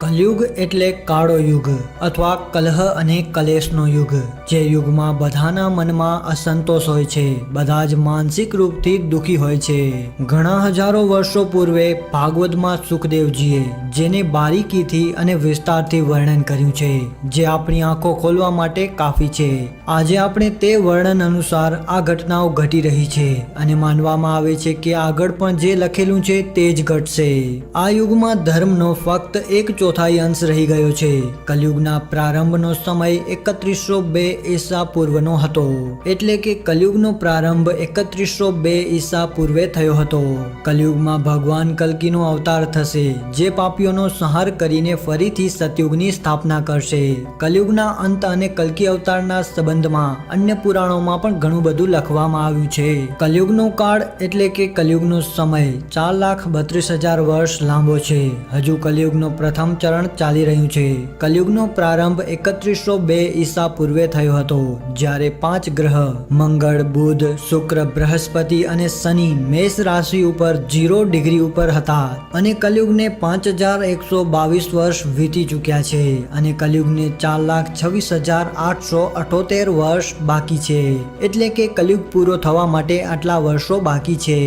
કલયુગ એટલે કાળો યુગ અથવા કલહ અને કલેશનો યુગ, જે યુગમાં બધાના મનમાં અસંતોષ હોય છે. બધા જ માનસિક રૂપથી દુઃખી હોય છે. ઘણા હજારો વર્ષો પૂર્વે ભાગવતમાં સુખદેવજીએ જેને બારીકીથી અને વિસ્તારથી વર્ણન કર્યું છે, જે આપણી આંખો ખોલવા માટે કાફી છે. આજે આપણે તે વર્ણન અનુસાર આ ઘટનાઓ ઘટી રહી છે અને માનવામાં આવે છે કે આગળ પણ જે લખેલું છે તે જ ઘટશે. આ યુગમાં ધર્મનો ફક્ત એક ચોથાઈ અંશ રહી ગયો છે. કલયુગના પ્રારંભનો સમય એકત્રીસો બે ઈસા પૂર્વનો હતો. એટલે કે કલયુગનો પ્રારંભ એકત્રીસો બે ઈસા પૂર્વે થયો હતો. કલયુગમાં ભગવાન કલ્કીનો અવતાર થશે, જે પાપીઓનો સંહાર કરીને ફરીથી સતયુગની સ્થાપના કરશે. કલયુગના અંત અને કલ્કી અવતારના સંબંધમાં અન્ય પુરાણોમાં પણ ઘણું બધું લખવામાં આવ્યું છે. કલયુગનો કાળ એટલે કે કલયુગનો સમય ચાર લાખ બત્રીસ હજાર વર્ષ લાંબો છે. હજુ કલયુગનો પ્રથમ ચરણ ચાલી રહ્યું છે. કલયુગનો પ્રારંભ એકત્રીસો બે ઈસા પૂર્વે થયો હતો, જ્યારે પાંચ ગ્રહ, મંગળ, બુધ, શુક્ર, બૃહસ્પતિ અને શનિ મેષ રાશિ ઉપર જીરો ડિગ્રી ઉપર હતા અને કલયુગને પાંચ હજાર એકસો બાવીસ વર્ષ વીતી ચૂક્યા છે અને કલયુગને ચાર લાખ છવ્વીસ હજાર આઠસો અઠોતેર વર્ષ બાકી છે. એટલે કે કલયુગ પૂરો થવા માટે આટલા વર્ષો બાકી છે.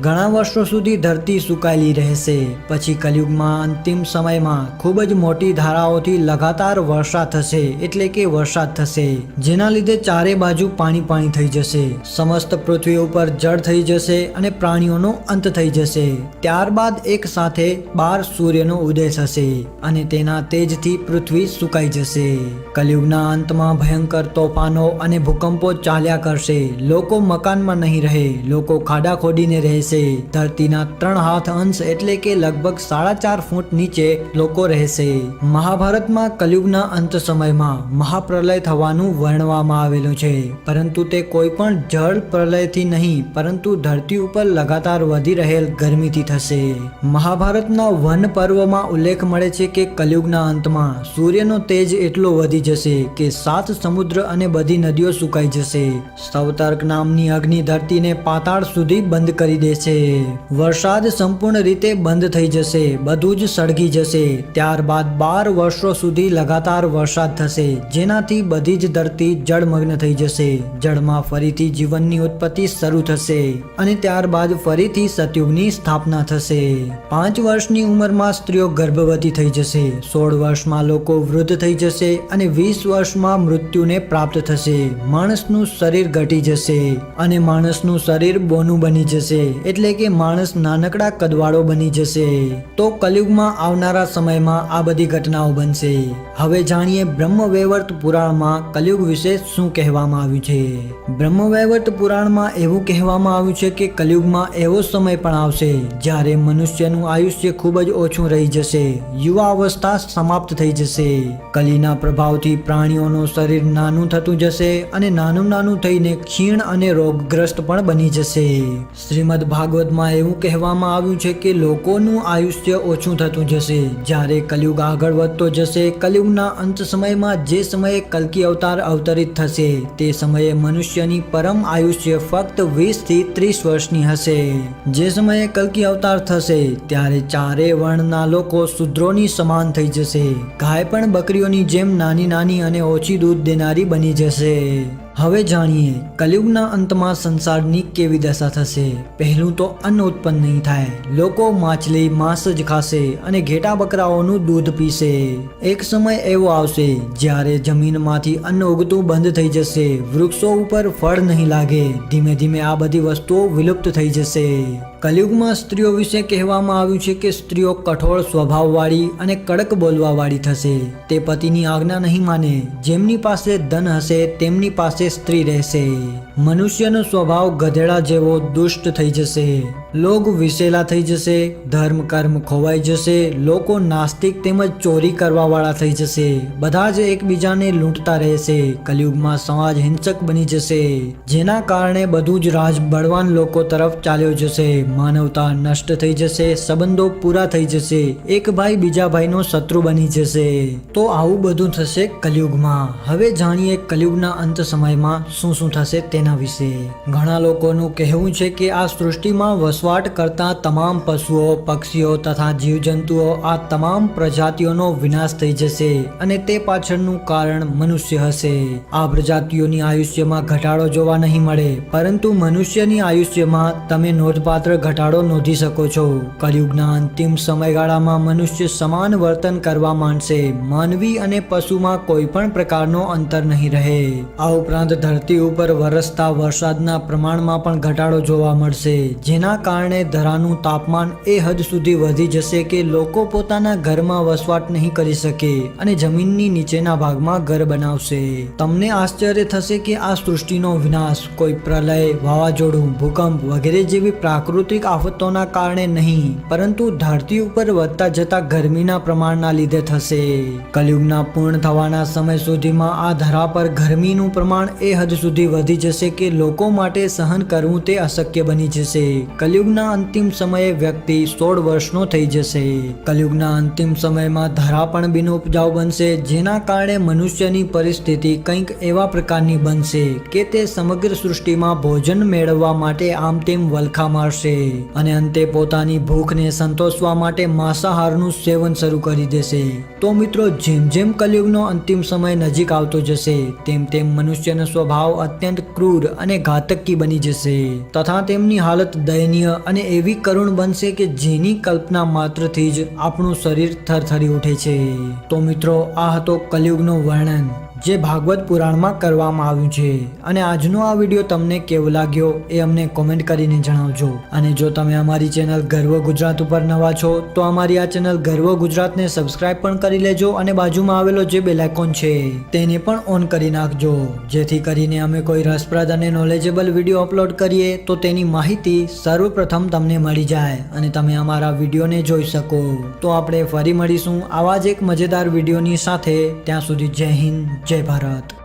ઘણા વર્ષો સુધી ધરતી સુકાયેલી રહેશે. પછી કલયુગમાં અંતિમ સમયમાં ખૂબ જ મોટી ધારાઓથી લગાતાર વર્ષા થશે, એટલે કે વરસાદ થશે, જેના લીધે ચારે બાજુ પાણી પાણી થઈ જશે, સમસ્ત પૃથ્વી ઉપર જળ થઈ જશે અને પ્રાણીઓનો અંત થઈ જશે. ત્યારબાદ એક સાથે બાર સૂર્યનો ઉદય થશે અને તેના તેજથી પૃથ્વી સુકાઈ જશે. કલયુગના અંતમાં ભયંકર તોફાનો અને ભૂકંપો ચાલ્યા કરશે. લોકો મકાનમાં નહીં રહે, લોકો ખાડા ખોડીને રહેશે. ધરતીના ત્રણ હાથ અંશ એટલે કે લગભગ સાડા ચાર ફૂટ નીચે લોકો રહેશે. મહાભારતમાં કલયુગના અંત સમયમાં મહાપ્રલય થવાનું વર્ણવામાં આવેલું છે. પરંતુ તે કોઈ પણ જળ પ્રલયથી નહીં, પરંતુ ધરતી ઉપર લગાતાર વધી રહેલ ગરમીથી થશે. મહાભારતના વન પર્વમાં ઉલ્લેખ મળે છે કે કલયુગના અંતમાં સૂર્યનો તેજ એટલો વધી જશે કે સાત સમુદ્ર અને બધી નદીઓ સુકાઈ જશે. સવતર્ક નામની અગ્નિ ધરતીને પાતાળ સુધી બંધ કરી દેશે. વરસાદ સંપૂર્ણ રીતે બંધ થઈ જશે, બધું જ સળગી જશે. ત્યારબાદ બાર વર્ષો સુધી લગાતાર વરસાદ થશે. જેનાથી બધી જ ધરતી જળમગ્ન થઈ જશે. જળમાં ફરીથી જીવનની ઉત્પત્તિ શરૂ થશે અને ત્યારબાદ ફરીથી સતયુગની સ્થાપના થશે. પાંચ વર્ષની ઉંમરમાં સ્ત્રીઓ ગર્ભવતી થઈ જશે. સોળ વર્ષમાં લોકો વૃદ્ધ થઈ જશે અને વીસ વર્ષમાં મૃત્યુને પ્રાપ્ત થશે. માણસનું શરીર ઘટી જશે અને માણસનું શરીર બોનું બની જશે. એટલે કે માણસ નાનકડા કદવાળો બની જશે. તો કલયુગમાં આવનારા સમયમાં આ બધી ઘટનાઓ બનશે. હવે જાણીએ બ્રહ્મવૈવર્ત પુરાણમાં કલયુગ વિશે શું કહેવામાં આવ્યું છે. બ્રહ્મવૈવર્ત પુરાણમાં એવું કહેવામાં આવ્યું છે કે કલયુગમાં એવો સમય પણ આવશે જ્યારે મનુષ્યનું આયુષ્ય ખૂબ જ ઓછું રહી જશે. યુવા અવસ્થા સમાપ્ત થઈ જશે. કલીના પ્રભાવથી પ્રાણીઓનું શરીર નાનું થતું જશે અને નાનું નાનું થઈને ક્ષીણ અને રોગગ્રસ્ત પણ બની જશે. શ્રીમદ ભાગવતમાં એવું કહેવામાં આવ્યું છે કે લોકોનું આયુષ્ય ઓછું થતું જશે જ્યારે કલયુગ આગળ વધતો જશે, કલયુગના અંત સમયમાં જે સમયે કલ્કી અવતાર અવતરિત થશે, તે સમયે મનુષ્યની પરમ આયુષ્ય ફક્ત વીસથી ત્રીસ વર્ષની હશે. જે સમયે કલ્કી અવતાર થશે, ત્યારે ચારે વર્ણના લોકો શુદ્રોની સમાન થઈ જશે. ગાય પણ બકરીઓની જેમ નાની નાની અને ઓછી દૂધ દેનારી બની જશે. હવે જાણીએ, કલયુગના અંતમાં સંસારની કેવી દશા થશે? પહેલું તો અન્ન ઉત્પન્ન નહીં થાય. લોકો માછલી, માંસ જ ખાશે અને ઘેટા બકરાઓનું દૂધ પીશે. એક સમય એવો આવશે જ્યારે જમીનમાંથી અન્ન ઉગતું બંધ થઈ જશે. વૃક્ષો ઉપર ફળ નહીં લાગે. ધીમે ધીમે આ બધી વસ્તુઓ વિલુપ્ત થઈ જશે. કલયુગમાં સ્ત્રીઓ વિશે કહેવામાં આવ્યું છે કે સ્ત્રીઓ કઠોળ સ્વભાવવાળી અને કડક બોલવાવાળી થશે. તે પતિની આજ્ઞા નહીં માને. જેમની પાસે ધન હશે, તેમની પાસે સ્ત્રી રહેશે. મનુષ્યનો સ્વભાવ ગધેડા જેવો દુષ્ટ થઈ જશે. લોગ વિશેલા થઈ જશે, ધર્મ, કર્મ ખોવાઈ જશે, લોકો નાસ્તિક તેમજ ચોરી કરવાવાળા થઈ જશે. બધા જ એકબીજાને લૂંટતા રહેશે. કલયુગમાં સમાજ હિંસક બની જશે. જેના કારણે બધું જ રાજ બળવાન લોકો તરફ ચાલ્યો જશે. માનવતા નષ્ટ થઈ જશે, સંબંધો પૂરા થઈ જશે. એક ભાઈ બીજા ભાઈનો શત્રુ બની જશે. તો આવું બધું થશે કલયુગમાં. હવે જાણીએ કલયુગના અંત સમયમાં શું શું થશે તેના વિશે. ઘણા લોકોનું કહેવું છે કે આ સૃષ્ટિમાં વસ વસવાટ કરતા તમામ પશુઓ, પક્ષીઓ તથા જીવજંતુઓ આ તમામ પ્રજાતિઓનો વિનાશ થઈ જશે અને તે પાછળનું કારણ મનુષ્ય હશે. આ પ્રજાતિઓની આયુષ્યમાં ઘટાડો જોવા નહીં મળે, પરંતુ મનુષ્યની આયુષ્યમાં તમે નોંધપાત્ર ઘટાડો નોંધી શકો છો. કલયુગના અંતિમ સમયગાળામાં મનુષ્ય સમાન વર્તન કરવા માંડશે. માનવી અને પશુમાં કોઈ પણ પ્રકારનો અંતર નહીં રહે. આ ઉપરાંત ધરતી ઉપર વરસતા વરસાદના પ્રમાણમાં પણ ઘટાડો જોવા મળશે, જેના કારણે ધરાનું તાપમાન એ હદ સુધી વધી જશે કે લોકો પોતાના ઘરમાં વસવાટ નહીં કરી શકે અને જમીનની નીચેના ભાગમાં ઘર બનાવશે. તમને આશ્ચર્ય થશે કે આ સૃષ્ટિનો વિનાશ કોઈ પ્રલય, વાવાઝોડું, ભૂકંપ વગેરે જેવી પ્રાકૃતિક આફતોના કારણે નહીં, પરંતુ ધરતી ઉપર વધતા જતા ગરમીના પ્રમાણના લીધે થશે. કલયુગના પૂર્ણ થવાના સમય સુધીમાં આ ધરા પર ગરમીનું પ્રમાણ એ હદ સુધી વધી જશે કે લોકો માટે સહન કરવું તે અશક્ય બની જશે. કલયુગના અંતિમ સમયે વ્યક્તિ સોળ વર્ષનો થઈ જશે. કલયુગના અંતિમ સમયમાં ધરા પણ બિનઉપજાઉ બનશે, જેના કારણે મનુષ્યની પરિસ્થિતિ કંઈક એવા પ્રકારની બનશે કે તે સમગ્ર સૃષ્ટિમાં ભોજન મેળવવા માટે આમ તેમ વલખા મારશે અને અંતે પોતાની ભૂખને સંતોષવા માટે માંસાહારનું સેવન શરૂ કરી દેશે. તો મિત્રો, જેમ જેમ કલયુગનો અંતિમ સમય નજીક આવતો જશે, તેમ તેમ મનુષ્યનો સ્વભાવ અત્યંત ક્રૂર અને ઘાતકી બની જશે, તથા તેમની હાલત દયનીય અને એવી કરુણ બનશે કે જેની કલ્પના માત્રથી જ આપણું શરીર થરથરી ઉઠે છે. તો મિત્રો, આ હતો કલયુગનું વર્ણન. જે ભાગવત પુરાણમાં કરવામાં આવ્યું છે. અને આજનો આ વીડિયો તમને કેવો લાગ્યો એ અમને કોમેન્ટ કરીને જણાવજો. અને જો તમે અમારી ચેનલ ગર્વ ગુજરાત ઉપર નવા છો, તો અમારી આ ચેનલ ગર્વ ગુજરાતને સબસ્ક્રાઇબ પણ કરી લેજો અને બાજુમાં આવેલો જે બેલાઇકોન છે, તેને પણ ઓન કરી નાખજો. જેથી કરીને અમે કોઈ રસપ્રદ અને નોલેજેબલ વીડિયો અપલોડ કરીએ, તો તેની માહિતી સર્વપ્રથમ તમને મળી જાય અને તમે અમારા વિડીયોને જોઈ શકો. તો આપણે ફરી મળીશું આવા જ એક મજેદાર વિડીયોની સાથે. ત્યાં સુધી જય હિન્દ જય ભારત